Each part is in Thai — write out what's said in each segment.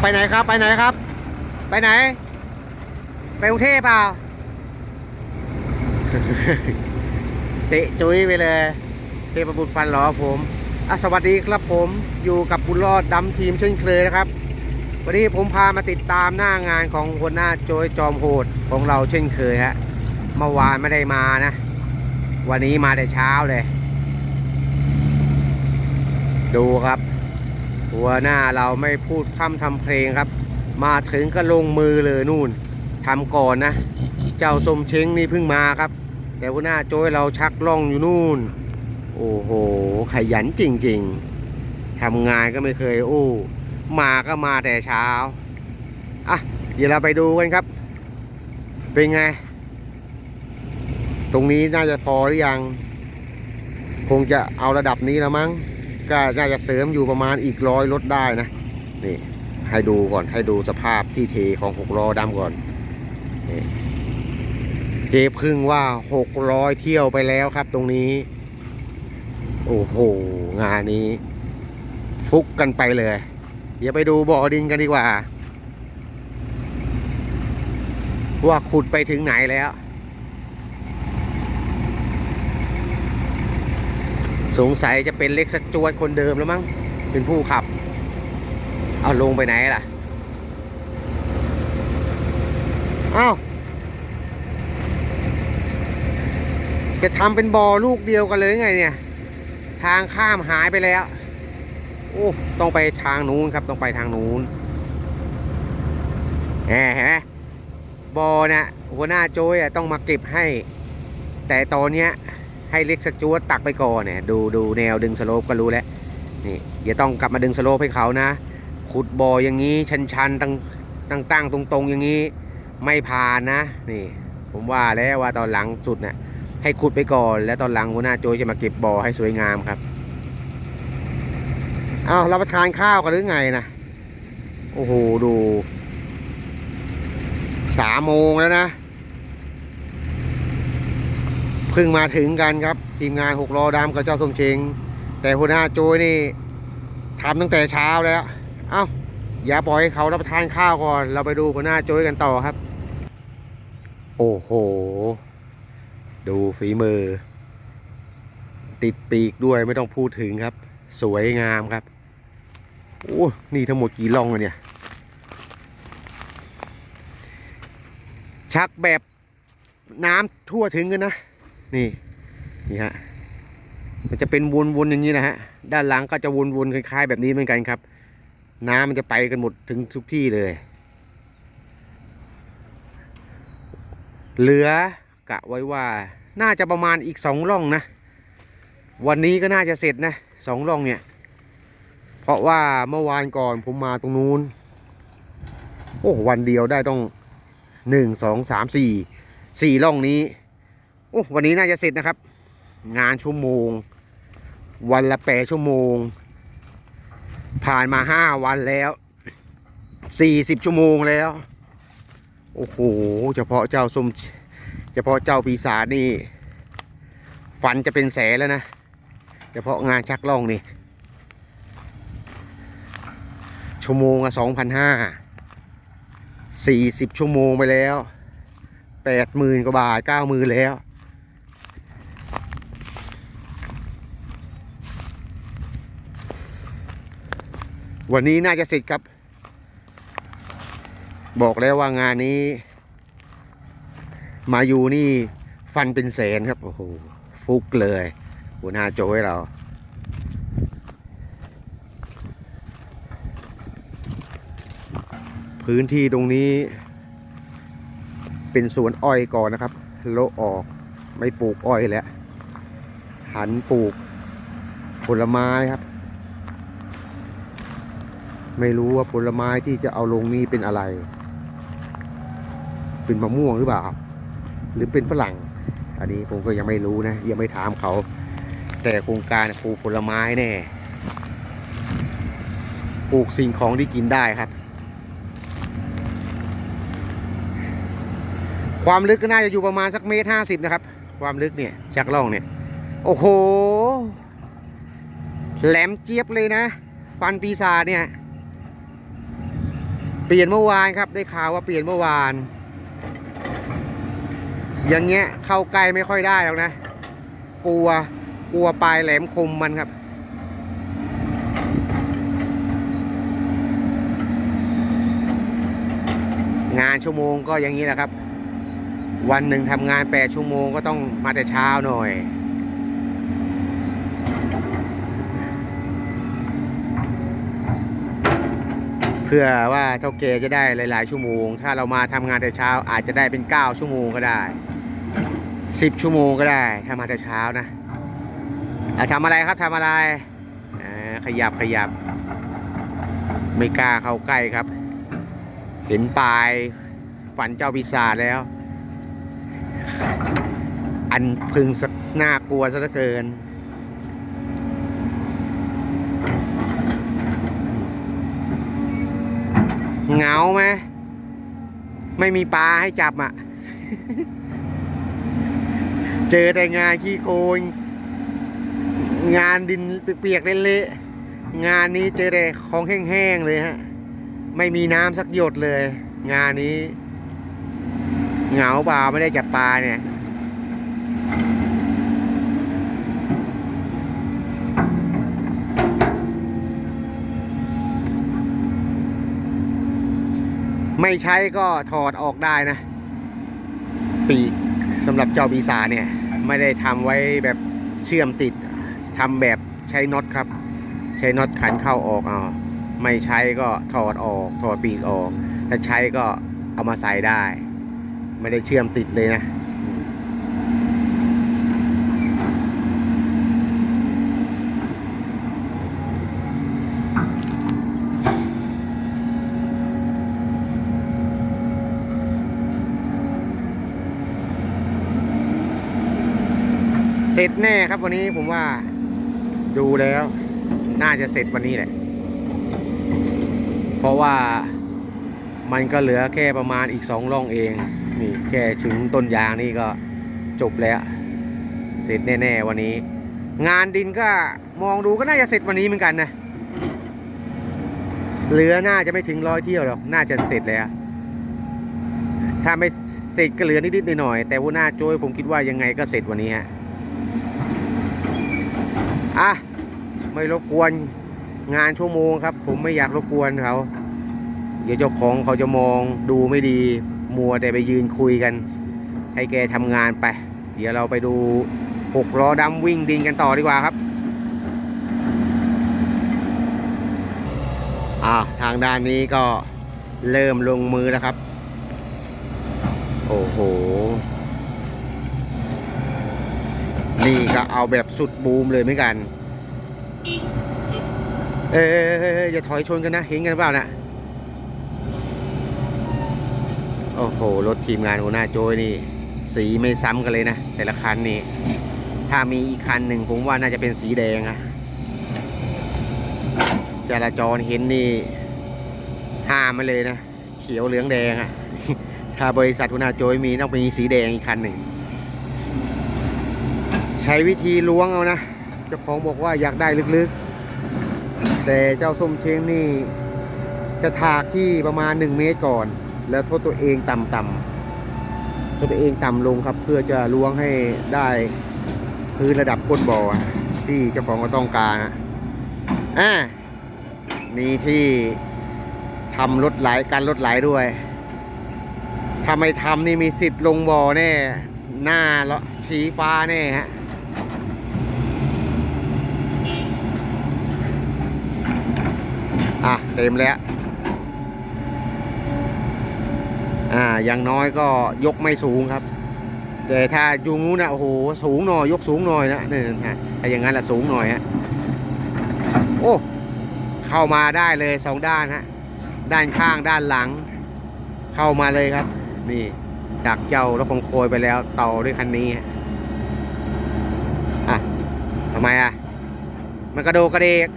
ไปไหนครับ ไปไหนครับ ไปไหน ไปกรุงเทพเปล่า เตะจุ้ยไปเลย เทพบุตรฟันหลอผมอสวัสดีครับผมอยู่กับบุญรอดดำทีมเช่นเคยนะครับ วันนี้ผมพามาติดตามหน้างานของหัวหน้าโจยจอมโหดของเราเช่นเคยฮะเมื่อวานไม่ได้มานะ วันนี้มาแต่เช้าเลย ดูครับ หัวหน้าเราไม่พูดพร่ำทำเพลงครับ มาถึงก็ลงมือเลยนู่นทำก่อนนะ เจ้าสมเช้งนี่เพิ่งมาครับ แต่หัวหน้าโจ้ยเราชักล่องอยู่นู่น โอ้โห ขยันจริงๆทำงานก็ไม่เคยอู้ มาก็มาแต่เช้าอะเดี๋ยวเราไปดูกันครับ เป็นไง ตรงนี้น่าจะพอหรือยัง คงจะเอาระดับนี้แล้วมั้ง ก็น่าจะเสริมอยู่ประมาณอีกร้อยรถได้นะนี่ให้ดูก่อนให้ดูสภาพที่เทของหกล้อดำก่อนนี่เจพึ่งว่าหกร้อยเที่ยวไปแล้วครับตรงนี้ โอ้โห งานนี้ ฟุกกันไปเลย เดี๋ยวไปดูบ่อดินกันดีกว่า ว่าขุดไปถึงไหนแล้ว สงสัยจะเป็นเล็กสจวดคนเดิมแล้วมั้ง เป็นผู้ขับ เอาลงไปไหนล่ะเอ้าจะทำเป็นบ่อลูกเดียวกันเลยไงเนี่ย ทางข้ามหายไปแล้ว โอ้ต้องไปทางนู้นครับ ต้องไปทางนู้นแหมเห็นไหมบ่อนะหัวหน้าโจ้ยต้องมาเก็บให้ แต่ตอนเนี้ย ให้เล็กสจวตตักไปก่อนเนี่ยดูดูแนวดึงสโลปก็รู้แล้วนี่อย่าต้องกลับมาดึงสโลปให้เขานะ ขุดบ่ออย่างนี้ชันๆตั้งตั้งตั้งตรงๆอย่างนี้ไม่ผ่านนะนี่ ผมว่าแล้วว่าตอนหลังสุดเนี่ยให้ขุดไปก่อน แล้วตอนหลังหัวหน้าโจจะมาเก็บบ่อให้สวยงามครับเอาเราประทานข้าวกันหรือไงนะโอ้โหดูสามโมงแล้วนะ เพิ่งมาถึงกันครับ ทีมงานหกล้อดำกับเจ้าสมเชงแต่หัวหน้าโจยนี่ทำตั้งแต่เช้าแล้ว เอ้า อย่าปล่อยให้เขารับประทานข้าวก่อน เราไปดูหัวหน้าโจยกันต่อครับ โอ้โห ดูฝีมือ ติดปีกด้วยไม่ต้องพูดถึงครับ สวยงามครับ โอ้ นี่ทั้งหมดกี่ล่องเนี่ย ชักแบบน้ำทั่วถึงกันนะ นี่นี่ฮะมันจะเป็นวนๆอย่างนี้นะฮะด้านหลังก็จะวนๆคล้ายๆแบบนี้เหมือนกันครับ น้ำมันจะไปกันหมดถึงทุกที่เลย เหลือกะไว้ว่าน่าจะประมาณอีกสองร่องนะ วันนี้ก็น่าจะเสร็จนะสองร่องเนี่ย เพราะว่าเมื่อวานก่อนผมมาตรงนู้นโอ้วันเดียวได้ต้องหนึ่งสองสามสี่สี่ร่องนี้ โอ้วันนี้น่าจะเสร็จนะครับ งานชั่วโมง วันละแปดชั่วโมง ผ่านมาห้าวันแล้วสี่สิบชั่วโมงแล้ว โอ้โหเฉพาะเจ้าส้มเฉพาะเจ้าปีศาจนี่ ฟันจะเป็นแสแล้วนะเฉพาะงานชักล่องนี่ชั่วโมงละสองพันห้าสี่สิบชั่วโมงไปแล้วแปดหมื่นกว่าบาทเก้าหมื่นแล้ว วันนี้น่าจะเสร็จครับ บอกแล้วว่างานนี้ มาอยู่นี่ฟันเป็นแสนครับ โอ้โห ฟุกเลย หัวหน้าโจให้เรา พื้นที่ตรงนี้ เป็นสวนอ้อยก่อนนะครับ โละออกไม่ปลูกอ้อยแล้ว หันปลูกผลไม้ครับ ไม่รู้ว่าผลไม้ที่จะเอาลงนี้เป็นอะไร เป็นมะม่วงหรือเปล่า หรือเป็นฝรั่ง อันนี้ผมก็ยังไม่รู้นะ ยังไม่ถามเขา แต่โครงการปลูกผลไม้แน่ปลูกสิ่งของที่กินได้ครับ ความลึกก็น่าจะอยู่ประมาณสักเมตรห้าสิบนะครับ ความลึกเนี่ยจากล่องเนี่ย โอ้โห แหลมเจี๊ยบเลยนะ ฟันปีศาจเนี่ย เปลี่ยนเมื่อวานครับ ได้ข่าวว่าเปลี่ยนเมื่อวาน อย่างเงี้ยเข้าใกล้ไม่ค่อยได้แล้วนะ กลัวกลัวปลายแหลมคมมันครับ งานชั่วโมงก็อย่างนี้แหละครับ วันหนึ่งทำงานแปดชั่วโมงก็ต้องมาแต่เช้าหน่อย พื่อว่าเท่าเกจะได้หลาย ๆ ชั่วโมง ถ้าเรามาทำงานแต่เช้าอาจจะได้เป็น 9 ชั่วโมงก็ได้ 10 ชั่วโมงก็ได้ถ้ามาแต่เช้านะอะทำอะไรครับทำอะไรขยับขยับ ไม่กล้าเข้าใกล้ครับ เห็นปลายฝันเจ้าปีศาจแล้ว อันพึงสะน่ากลัวซะเหลือเกิน เหงาไหมไม่มีปลาให้จับอะ เจอแต่งานขี้โกงงานดินเปียกๆเละๆงานนี้เจอแต่ของแห้งๆเลยฮะ ไม่มีน้ำสักหยดเลย งานนี้ เหงาเปล่าไม่ได้จับปลาเนี่ย ไม่ใช้ก็ถอดออกได้นะ ปีกสำหรับเจ้าปีศาเนี่ย ไม่ได้ทำไว้แบบเชื่อมติดทำแบบใช้น็อตครับ ใช้น็อตขันเข้าออกเอาไม่ใช้ก็ถอดออกถอดปีกออกถ้าใช้ก็เอามาใส่ได้ ไม่ได้เชื่อมติดเลยนะ จแน่ครับวันนี้ผมว่าดูแล้ว น่าจะเสร็จวันนี้แหละ เพราะว่ามันก็เหลือแค่ประมาณอีกสองร่องเอง นี่แค่ถึงต้นยางนี่ก็จบแล้ว เสร็จแน่ๆวันนี้ งานดินก็มองดูก็น่าจะเสร็จวันนี้เหมือนกันนะ เหลือน่าจะไม่ถึงร้อยเที่ยวหรอก น่าจะเสร็จแล้ว ถ้าไม่เสร็จก็เหลือนิดๆหน่อยๆแต่ว่าหน้าโจ้ยผมคิดว่ายังไงก็เสร็จวันนี้ฮะ อะไม่รบกวนงานชั่วโมงครับ ผมไม่อยากรบกวนเขาเดี๋ยวเจ้าของเขาจะมองดูไม่ดี มัวแต่ไปยืนคุยกัน ให้แกทำงานไป เดี๋ยวเราไปดูหกล้อดำวิ่งดินกันต่อดีกว่าครับอ่าทางด้านนี้ก็เริ่มลงมือแล้วครับ โอ้โห นี่ก็เอาแบบสุดบูมเลยเหมือนกันเอ้ยเอ้ยเอ้ยเอ้ยอย่าถอยชนกันนะ เห็นกันเปล่านะโอ้โห รถทีมงานหัวหน้าโจยนี่ สีไม่ซ้ำกันเลยนะ แต่ละคันนี่ ถ้ามีอีกคันหนึ่งผมว่าน่าจะเป็นสีแดงอะจราจรเห็นนี่ห้ามมาเลยนะ เขียวเหลืองแดงอะถ้าบริษัทหัวหน้าโจยมีต้องมีสีแดงอีกคันหนึ่ง ใช้วิธีล้วงเอานะ เจ้าของบอกว่าอยากได้ลึกๆ แต่เจ้าส้มเช้งนี่ จะถากที่ประมาณ 1 เมตรก่อน แล้วโทษตัวเองต่ำๆตัวเองต่ำลงครับ เพื่อจะล้วงให้ได้พื้นระดับก้นบ่อที่เจ้าของก็ต้องการนะอ่ามีที่ทำรถไหลการรถไหลด้วยถ้าไม่ทำนี่มีสิทธิ์ลงบ่อแน่ หน้าแล้วชี้ฟ้าแน่ฮะ อะเต็มแล้ว อ่าอย่างน้อยก็ยกไม่สูงครับ แต่ถ้าอยู่นู้นนะโอ้โหสูงหน่อยยกสูงหน่อยนะนี่ฮะถ้าอย่างนั้นแหละสูงหน่อยฮะโอ้เข้ามาได้เลยสองด้านฮะด้านข้างด้านหลัง เข้ามาเลยครับ นี่ดักเจ้ารถคงโคยไปแล้วเต่าด้วยคันนี้อะทำไมอะ มันกระโดดกระเดก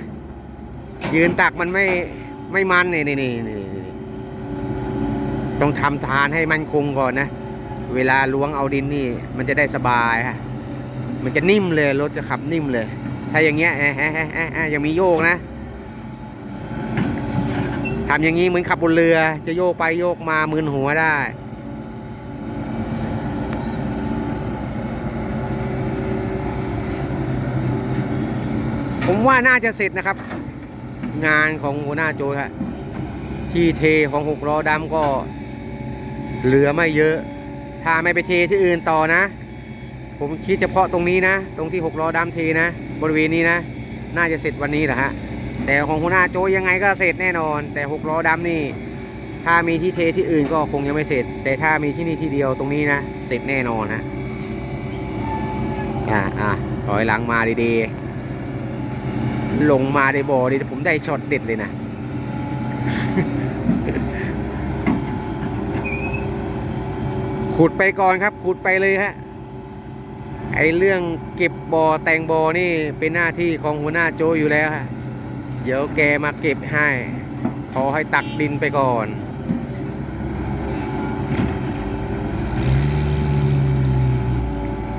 ยืนตักมันไม่ไม่มันนี่นี่นี่นี่นี่ต้องทำทานให้มันคงก่อนนะ เวลาล้วงเอาดินนี่ มันจะได้สบายฮะมันจะนิ่มเลยรถจะขับนิ่มเลย ถ้าอย่างเงี้ยแอะแอะแอะแอะยังมีโยกนะทำอย่างนี้เหมือนขับบนเรือ จะโยกไปโยกมามึนหัวได้ผมว่าน่าจะเสร็จนะครับ งานของหัวหน้าโจครับที่เทของหกล้อดำก็เหลือไม่เยอะ ถ้าไม่ไปเทที่อื่นต่อนะ ผมคิดเฉพาะตรงนี้นะ ตรงที่หกล้อดำเทนะ บริเวณนี้นะ น่าจะเสร็จวันนี้แหละฮะแต่ของหัวหน้าโจยังไงก็เสร็จแน่นอน แต่หกล้อดำนี่ ถ้ามีที่เทที่อื่นก็คงยังไม่เสร็จ แต่ถ้ามีที่นี่ที่เดียวตรงนี้นะ เสร็จแน่นอนฮะอ่าอ่าถอยหลังมาดีๆ ลงมาในบ่อดีผมได้ช็อตเด็ดเลยนะ ขุดไปก่อนครับ ขุดไปเลยฮะ ไอเรื่องเก็บบ่อแต่งบ่อนี่เป็นหน้าที่ของหัวหน้าโจอยู่แล้วฮะ เดี๋ยวแกมาเก็บให้ ขอให้ตักดินไปก่อน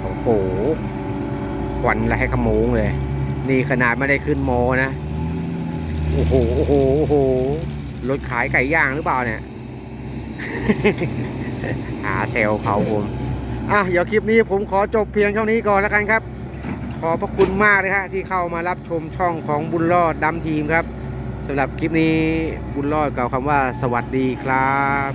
โอ้โหควันละให้ขโมงเลย นี่ขนาดไม่ได้ขึ้นโมนะ โอ้โห โอ้โห โอ้โห รถขายไก่ย่างหรือเปล่าเนี่ย หาเซลเขาผมอะเดี๋ยวคลิปนี้ผมขอจบเพียงเท่านี้ก่อนแล้วกันครับ ขอบพระคุณมากเลยฮะที่เข้ามารับชมช่องของบุญรอดดำทีมครับสำหรับคลิปนี้บุญรอดกล่าวคำว่าสวัสดีครับ